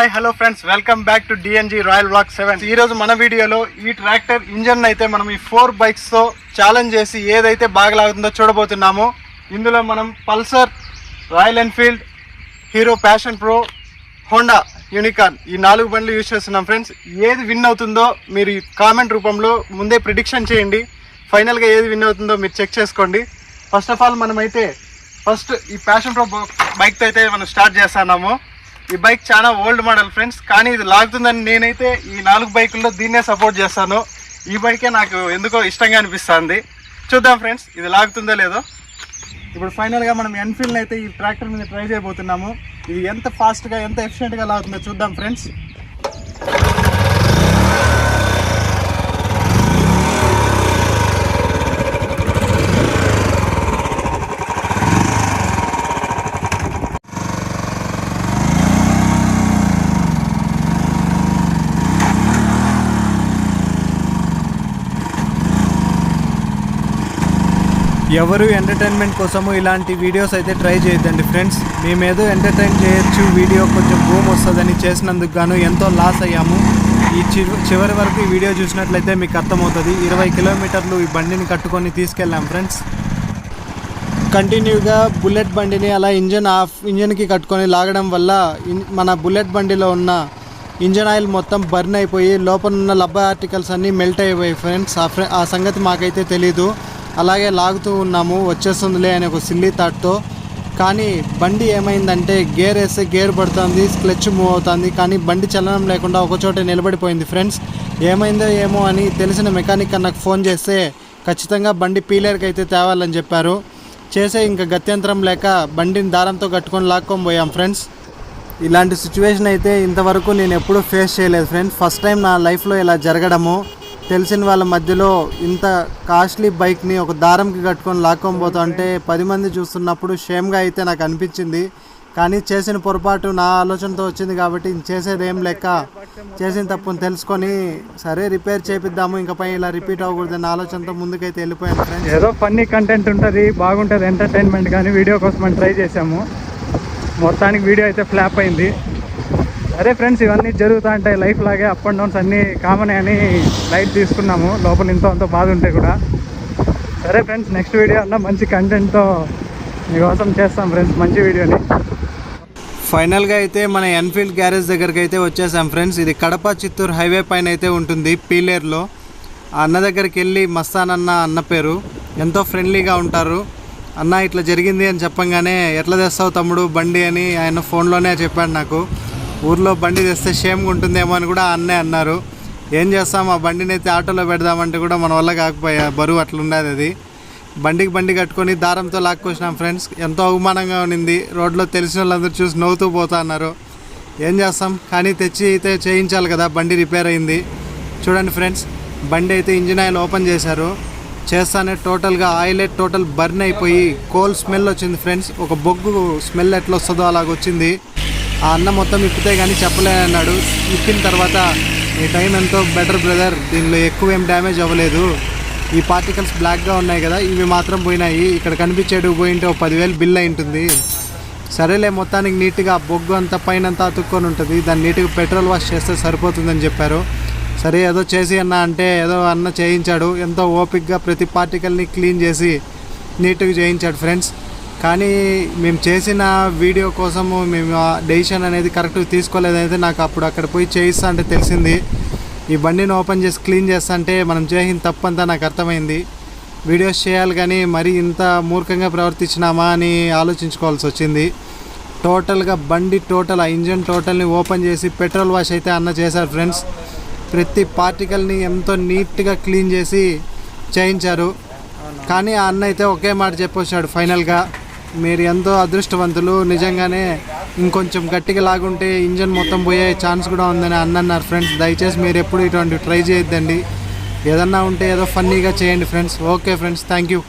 Hi hello friends welcome back to DNG royal black seven ఈ రోజు మన వీడియోలో ఈ ట్రాక్టర్ ఇంజన్ అయితే మనం ఈ ఫోర్ బైక్స్తో ఛాలెంజ్ చేసి ఏదైతే బాగా లాగుతుందో చూడబోతున్నామో ఇందులో మనం Pulsar Royal Enfield Hero Passion Pro Honda Unicorn ఈ నాలుగు బండ్లు యూజ్ చేస్తున్నాం ఫ్రెండ్స్ ఏది విన్ అవుతుందో మీరు కామెంట్ రూపంలో ముందే ప్రిడిక్షన్ చేయండి. ఫైనల్గా ఏది విన్ అవుతుందో మీరు చెక్ చేసుకోండి. ఫస్ట్ ఆఫ్ ఆల్ మనమైతే ఫస్ట్ ఈ ప్యాషన్ ప్రో బైక్తో అయితే మనం స్టార్ట్ చేస్తున్నాము. ఈ బైక్ చాలా ఓల్డ్ మోడల్ ఫ్రెండ్స్ కానీ ఇది లాగుతుందని నేనైతే ఈ నాలుగు బైకుల్లో దీన్నే సపోర్ట్ చేస్తాను. ఈ బైకే నాకు ఎందుకో ఇష్టంగా అనిపిస్తుంది. చూద్దాం ఫ్రెండ్స్ ఇది లాగుతుందో లేదో. ఇప్పుడు ఫైనల్గా మనం ఎన్ఫీల్డ్ అయితే ఈ ట్రాక్టర్ మీద ట్రై చేయబోతున్నాము. ఇది ఎంత ఫాస్ట్గా ఎంత ఎఫిషియెంట్గా లాగుతుందో చూద్దాం ఫ్రెండ్స్. ఎవరు ఎంటర్టైన్మెంట్ కోసము ఇలాంటి వీడియోస్ అయితే ట్రై చేయొద్దండి ఫ్రెండ్స్ మేమేదో ఎంటర్టైన్ చేయొచ్చు వీడియో కొంచెం బూమ్ వస్తుందని చేసినందుకు గాను ఎంతో లాస్ అయ్యాము. ఈ చివరి వరకు ఈ వీడియో చూసినట్లయితే మీకు అర్థమవుతుంది. ఇరవై కిలోమీటర్లు ఈ బండిని కట్టుకొని తీసుకెళ్ళాం ఫ్రెండ్స్ కంటిన్యూగా బుల్లెట్ బండిని అలా ఇంజన్ ఆఫ్ ఇంజన్కి కట్టుకొని లాగడం వల్ల మన బుల్లెట్ బండిలో ఉన్న ఇంజన్ ఆయిల్ మొత్తం బర్న్ అయిపోయి లోపల ఉన్న లబ్బ ఆర్టికల్స్ అన్నీ మెల్ట్ అయిపోయాయి ఫ్రెండ్స్ ఆ ఆ సంగతి మాకైతే తెలీదు. అలాగే లాగుతూ ఉన్నాము వచ్చేస్తుందిలే అనే ఒక సిల్లీ థాట్తో కానీ బండి ఏమైందంటే గేర్ వేస్తే గేర్ పడుతుంది క్లచ్ మూవ్ అవుతుంది కానీ బండి చలనం లేకుండా ఒకచోట నిలబడిపోయింది. ఫ్రెండ్స్ ఏమైందో ఏమో అని తెలిసిన మెకానిక్ నాకు ఫోన్ చేస్తే ఖచ్చితంగా బండి పీలర్కి అయితే తేవాలని చెప్పారు. చేసే ఇంకా గత్యంతరం లేక బండిని దారంతో కట్టుకొని లాక్కొని పోయాం ఫ్రెండ్స్. ఇలాంటి సిచ్యువేషన్ అయితే ఇంతవరకు నేను ఎప్పుడూ ఫేస్ చేయలేదు ఫ్రెండ్స్. ఫస్ట్ టైం నా లైఫ్లో ఇలా జరగడము. తెలిసిన వాళ్ళ మధ్యలో ఇంత కాస్ట్లీ బైక్ని ఒక దారంకి కట్టుకొని లాక్కొని పోతా అంటే పది మంది చూస్తున్నప్పుడు షేమ్గా అయితే నాకు అనిపించింది. కానీ చేసిన పొరపాటు నా ఆలోచనతో వచ్చింది కాబట్టి చేసేది ఏం లెక్క. చేసిన తప్పుని తెలుసుకొని సరే రిపేర్ చేపిద్దాము ఇంకా పై ఇలా రిపీట్ అవ్వకూడదన్న ఆలోచనతో ముందుకైతే వెళ్ళిపోయాను ఫ్రెండ్స్ ఏదో ఫన్నీ కంటెంట్ ఉంటుంది బాగుంటుంది ఎంటర్టైన్మెంట్ కానీ వీడియో కోసం మనం ట్రై చేసాము మొత్తానికి వీడియో అయితే ఫ్లాప్ అయింది. అరే ఫ్రెండ్స్ ఇవన్నీ జరుగుతూ ఉంటాయి లైఫ్ లాగే అప్ అండ్ డౌన్స్ అన్నీ కామనే అని లైట్ తీసుకున్నాము. లోపల ఇంత అంత బాధ ఉంటే కూడా. సరే ఫ్రెండ్స్ నెక్స్ట్ వీడియో అన్న మంచి కంటెంట్తో మీకోసం చేస్తాం ఫ్రెండ్స్ మంచి వీడియోని. ఫైనల్గా అయితే మన ఎన్ఫీల్డ్ గ్యారేజ్ దగ్గరికి అయితే వచ్చేసాం ఫ్రెండ్స్. ఇది కడప చిత్తూరు హైవే పైన అయితే ఉంటుంది పీలేర్లో. ఆ అన్న దగ్గరికి వెళ్ళి మస్తాన్ అన్న అన్న పేరు. ఎంతో ఫ్రెండ్లీగా ఉంటారు. అన్న ఇట్లా జరిగింది అని చెప్పంగానే ఎట్లా తెస్తావు తమ్ముడు బండి అని ఆయన ఫోన్లోనే చెప్పాడు నాకు. ఊర్లో బండి తెస్తే షేమ్గా ఉంటుందేమో అని కూడా అన్నే అన్నారు. ఏం చేస్తాం? ఆ బండిని అయితే ఆటోలో పెడదామంటే కూడా మన వల్ల కాకపోయా? బరువు అట్లా ఉండేది అది. బండికి బండి కట్టుకొని దారంతో లాక్కొచ్చినాం ఫ్రెండ్స్ ఎంతో అవమానంగా ఉన్నింది. రోడ్లో తెలిసిన వాళ్ళందరూ చూసి నవ్వుతూ పోతా అన్నారు. ఏం చేస్తాం? కానీ తెచ్చి అయితే చేయించాలి కదా బండి రిపేర్ అయింది. చూడండి ఫ్రెండ్స్ బండి అయితే ఇంజిన్ ఆయిల్ ఓపెన్ చేశారు. చేస్తానే టోటల్గా ఆయిల్ టోటల్ బర్న్ అయిపోయి కోల్ స్మెల్ వచ్చింది ఫ్రెండ్స్ ఒక బొగ్గు స్మెల్ ఎట్లా వస్తుందో అలాగ వచ్చింది ఆ అన్న మొత్తం ఇప్పితే కానీ చెప్పలేనన్నాడు ఇప్పిన తర్వాత ఈ టైం ఎంతో బెటర్ బ్రదర్ దీనిలో ఎక్కువ ఏం డ్యామేజ్ అవ్వలేదు. ఈ పార్టికల్స్ బ్లాక్గా ఉన్నాయి కదా ఇవి మాత్రం పోయినాయి. ఇక్కడ కనిపించేడు పోయింటే ఒక పదివేలు బిల్ అయి ఉంటుంది. సరేలే మొత్తానికి నీట్గా బొగ్గు అంతా పైన అంతా అతుక్కొని ఉంటుంది. దాన్ని నీట్గా పెట్రోల్ వాష్ చేస్తే సరిపోతుందని చెప్పారు. సరే ఏదో చేసి అన్న అంటే ఏదో అన్న చేయించాడు. ఎంతో ఓపిక్గా ప్రతి పార్టికల్ని క్లీన్ చేసి నీట్గా చేయించాడు ఫ్రెండ్స్. కానీ మేము చేసిన వీడియో కోసము మేము ఆ డెసిషన్ అనేది కరెక్ట్గా తీసుకోలేదైతే నాకు అప్పుడు అక్కడ పోయి చేయిస్తా అంటే తెలిసింది. ఈ బండిని ఓపెన్ చేసి క్లీన్ చేస్తా అంటే మనం చేసిన తప్పంతా నాకు అర్థమైంది. వీడియోస్ చేయాలి కానీ మరీ ఇంత మూర్ఖంగా ప్రవర్తించినామా అని ఆలోచించుకోవాల్సి వచ్చింది. టోటల్గా బండి టోటల్ ఆ ఇంజన్ టోటల్ని ఓపెన్ చేసి పెట్రోల్ వాష్ అయితే అన్న చేశారు ఫ్రెండ్స్ ప్రతి పార్టికల్ని ఎంతో నీట్గా క్లీన్ చేసి చేయించారు. కానీ ఆ అన్న అయితే ఒకే మాట చెప్పొచ్చాడు ఫైనల్గా మీరు ఎంతో అదృష్టవంతులు. నిజంగానే ఇంకొంచెం గట్టిగా లాగుంటే ఇంజన్ మొత్తం పోయే ఛాన్స్ కూడా ఉందని అన్నన్నారు ఫ్రెండ్స్. దయచేసి మీరు ఎప్పుడు ఇటువంటి ట్రై చేయొద్దండి. ఏదన్నా ఉంటే ఏదో ఫన్నీగా చేయండి friends. Okay friends. Thank you